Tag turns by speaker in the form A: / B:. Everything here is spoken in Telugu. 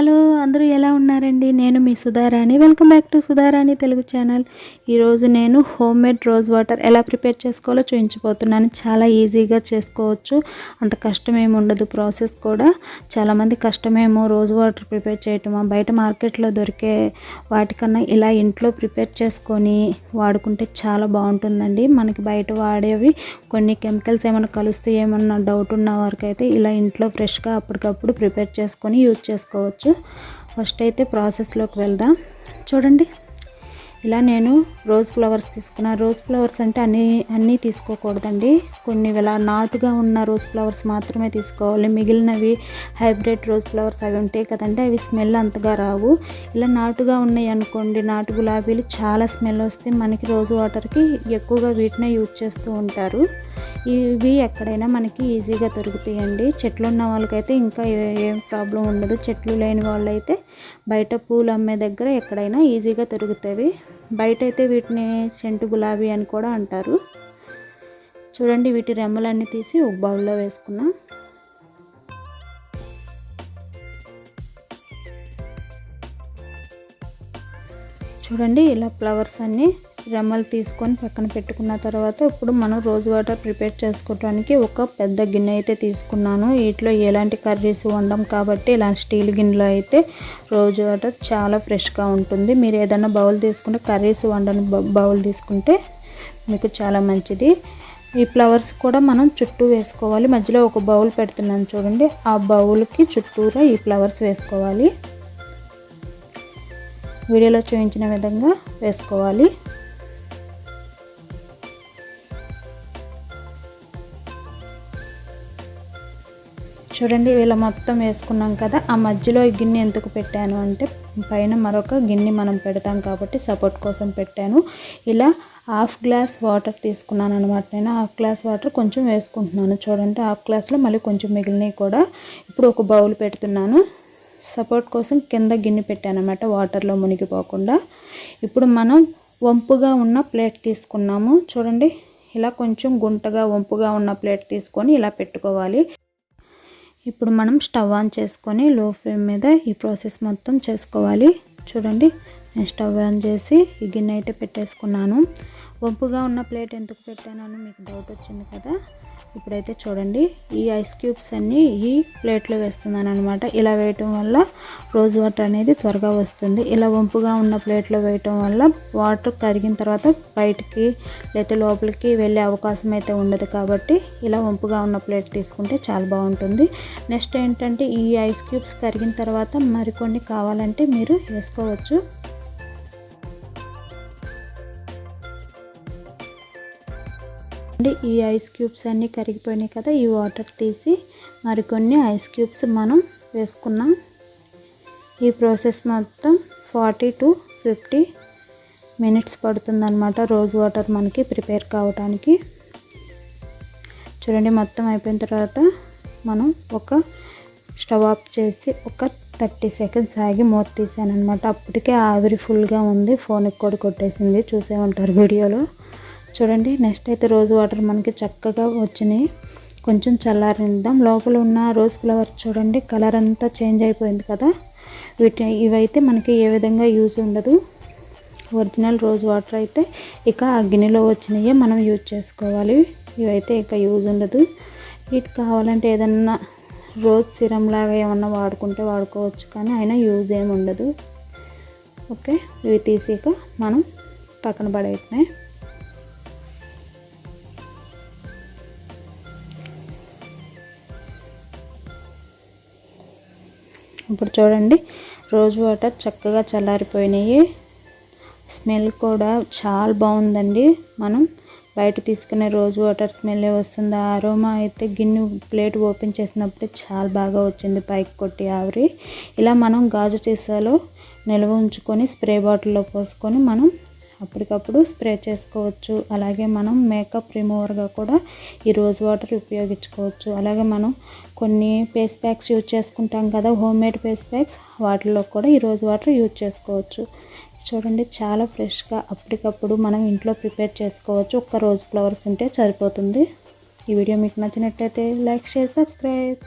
A: హలో అందరూ ఎలా ఉన్నారండి? నేను మీ Sudharani. Welcome back to Sudharani Telugu channel ఈరోజు నేను హోమ్ మేడ్ రోజ్ వాటర్ ఎలా ప్రిపేర్ చేసుకోవాలో చూపించబోతున్నాను. చాలా ఈజీగా చేసుకోవచ్చు. అంత కష్టమేమి ఉండదు. ప్రాసెస్ కూడా. చాలామంది కష్టమేమో రోజ్ వాటర్ ప్రిపేర్ చేయటమా? బయట మార్కెట్లో దొరికే వాటికన్నా ఇలా ఇంట్లో ప్రిపేర్ చేసుకొని వాడుకుంటే చాలా బాగుంటుందండి. మనకి బయట వాడేవి కొన్ని కెమికల్స్ ఏమైనా కలుస్తే ఏమన్నా డౌట్ ఉన్న వారికైతే ఇలా ఇంట్లో ఫ్రెష్గా అప్పటికప్పుడు ప్రిపేర్ చేసుకొని యూజ్ చేసుకోవచ్చు. ఫస్ట్ అయితే ప్రాసెస్లోకి వెళ్దాం. చూడండి. ఇలా నేను రోజ్ ఫ్లవర్స్ తీసుకున్న. రోజ్ ఫ్లవర్స్ అంటే అన్నీ అన్నీ తీసుకోకూడదండి. కొన్ని ఇలా నాటుగా ఉన్న రోజ్ ఫ్లవర్స్ మాత్రమే తీసుకోవాలి. మిగిలినవి హైబ్రిడ్ రోజ్ ఫ్లవర్స్ అవి ఉంటాయి కదండి అవి స్మెల్ అంతగా రావు. ఇలా నాటుగా ఉన్నాయి అనుకోండి నాటు గులాబీలు చాలా స్మెల్ వస్తే మనకి రోజ్ వాటర్కి ఎక్కువగా వీటినే యూజ్ చేస్తూ ఉంటారు. ఇవి ఎక్కడైనా మనకి ఈజీగా దొరుకుతాయండి. చెట్లు ఉన్న వాళ్ళకైతే ఇంకా ఏం ప్రాబ్లం ఉండదు. చెట్లు లేని వాళ్ళైతే బయట పూలు అమ్మే దగ్గర ఎక్కడైనా ఈజీగా దొరుకుతాయి. బయట అయితే వీటిని సెంటు గులాబీ అని కూడా అంటారు. చూడండి వీటి రెమ్మలన్నీ తీసి ఒక బౌల్లో వేసుకున్నాం. చూడండి ఇలా ఫ్లవర్స్ అన్నీ రెమ్మలు తీసుకొని పక్కన పెట్టుకున్న తర్వాత ఇప్పుడు మనం రోజ్ వాటర్ ప్రిపేర్ చేసుకోవడానికి ఒక పెద్ద గిన్నె అయితే తీసుకున్నాను. వీటిలో ఎలాంటి కర్రీస్ వండం కాబట్టి ఇలా స్టీల్ గిన్నెలో అయితే రోజ్ వాటర్ చాలా ఫ్రెష్గా ఉంటుంది. మీరు ఏదైనా బౌల్ తీసుకుంటే కర్రీస్ వండని బ- బౌల్ తీసుకుంటే మీకు చాలా మంచిది. ఈ ఫ్లవర్స్ కూడా మనం చుట్టూ వేసుకోవాలి. మధ్యలో ఒక బౌల్ పెడుతున్నాను చూడండి. ఆ బౌల్కి చుట్టూరా ఈ ఫ్లవర్స్ వేసుకోవాలి. వీడియోలో చూపించిన విధంగా వేసుకోవాలి. చూడండి ఇలా మొత్తం వేసుకున్నాం కదా ఆ మధ్యలో ఈ గిన్నె ఎందుకు పెట్టాను అంటే పైన మరొక గిన్నె మనం పెడతాం కాబట్టి సపోర్ట్ కోసం పెట్టాను. ఇలా హాఫ్ గ్లాస్ వాటర్ తీసుకున్నాను అనమాట నేను హాఫ్ గ్లాస్ వాటర్ కొంచెం వేసుకుంటున్నాను. చూడండి హాఫ్ గ్లాస్లో మళ్ళీ కొంచెం మిగిలినవి కూడా ఇప్పుడు ఒక బౌల్ పెడుతున్నాను. సపోర్ట్ కోసం కింద గిన్నె పెట్టాను అనమాట వాటర్లో మునిగిపోకుండా. ఇప్పుడు మనం వంపుగా ఉన్న ప్లేట్ తీసుకున్నాము. చూడండి ఇలా కొంచెం గుంటగా వంపుగా ఉన్న ప్లేట్ తీసుకొని ఇలా పెట్టుకోవాలి. ఇప్పుడు మనం స్టవ్ ఆన్ చేసుకొని లో ఫ్లేమ్ మీద ఈ ప్రాసెస్ మొత్తం చేసుకోవాలి. చూడండి నేను స్టవ్ ఆన్ చేసి ఈ గిన్నె అయితే పెట్టేసుకున్నాను. వంపుగా ఉన్న ప్లేట్ ఎందుకు పెట్టానని మీకు డౌట్ వచ్చింది కదా? ఇప్పుడైతే చూడండి ఈ ఐస్ క్యూబ్స్ అన్నీ ఈ ప్లేట్లో వేస్తున్నాను అనమాట ఇలా వేయటం వల్ల రోజ్ వాటర్ అనేది త్వరగా వస్తుంది. ఇలా వంపుగా ఉన్న ప్లేట్లో వేయటం వల్ల వాటర్ కరిగిన తర్వాత బయటికి లేకపోతే లోపలికి వెళ్ళే అవకాశం అయితే ఉండదు కాబట్టి ఇలా వంపుగా ఉన్న ప్లేట్ తీసుకుంటే చాలా బాగుంటుంది. నెక్స్ట్ ఏంటంటే ఈ ఐస్ క్యూబ్స్ కరిగిన తర్వాత మరికొన్ని కావాలంటే మీరు వేసుకోవచ్చు. ఈ ఐస్ క్యూబ్స్ అన్నీ కరిగిపోయినాయి కదా ఈ వాటర్ తీసి మరికొన్ని ఐస్ క్యూబ్స్ మనం వేసుకున్నాం. ఈ ప్రాసెస్ మొత్తం ఫార్టీ టు ఫిఫ్టీ మినిట్స్ పడుతుందన్నమాట రోజ్ వాటర్ మనకి ప్రిపేర్ కావడానికి చూడండి మొత్తం అయిపోయిన తర్వాత మనం ఒక స్టవ్ ఆఫ్ చేసి ఒక థర్టీ సెకండ్స్ ఆగి మూత తీసాను అనమాట అప్పటికే ఆవిరి ఫుల్గా ఉంది ఫోన్కి కూడా కొట్టేసింది. చూసే ఉంటారు వీడియోలో. చూడండి నెక్స్ట్ అయితే రోజ్ వాటర్ మనకి చక్కగా వచ్చినాయి. కొంచెం చల్లారిద్దాం లోపల ఉన్న రోజ్ ఫ్లవర్స్ చూడండి కలర్ అంతా చేంజ్ అయిపోయింది కదా. వీటి ఇవైతే మనకి ఏ విధంగా యూజ్ ఉండదు. ఒరిజినల్ రోజ్ వాటర్ అయితే ఇక ఆ గిన్నెలో వచ్చినవి మనం యూజ్ చేసుకోవాలి. ఇవైతే ఇక యూజ్ ఉండదు. వీటి కావాలంటే ఏదన్నా రోజ్ సిరం లాగా ఏమన్నా వాడుకుంటే వాడుకోవచ్చు కానీ అయినా యూజ్ ఏమి ఉండదు. ఓకే ఇవి తీసాక మనం పక్కన పడేయటమే. ఇప్పుడు చూడండి. రోజ్ వాటర్ చక్కగా చల్లారిపోయినాయి. స్మెల్ కూడా చాలా బాగుందండి. మనం బయట తీసుకునే రోజు వాటర్ స్మెల్ వస్తుంది? ఆ అరోమా అయితే గిన్నె ప్లేట్ ఓపెన్ చేసినప్పుడే చాలా బాగా వచ్చింది పైకి కొట్టి ఆవిరి. ఇలా మనం గాజు సీసాలో నిల్వ ఉంచుకొని స్ప్రే బాటిల్లో పోసుకొని మనం అప్పటికప్పుడు స్ప్రే చేసుకోవచ్చు. అలాగే మనం మేకప్ రిమూవర్గా కూడా ఈ రోజ్ వాటర్ ఉపయోగించుకోవచ్చు. అలాగే మనం కొన్ని ఫేస్ ప్యాక్స్ యూజ్ చేసుకుంటాం కదా హోమ్ మేడ్ ఫేస్ ప్యాక్స్ వాటిలో కూడా ఈ రోజ్ వాటర్ యూజ్ చేసుకోవచ్చు. చూడండి చాలా ఫ్రెష్గా అప్పటికప్పుడు మనం ఇంట్లో ప్రిపేర్ చేసుకోవచ్చు. ఒక్క రోజు ఫ్లవర్స్ ఉంటే సరిపోతుంది. ఈ వీడియో మీకు నచ్చినట్లయితే లైక్ షేర్ సబ్స్క్రైబ్.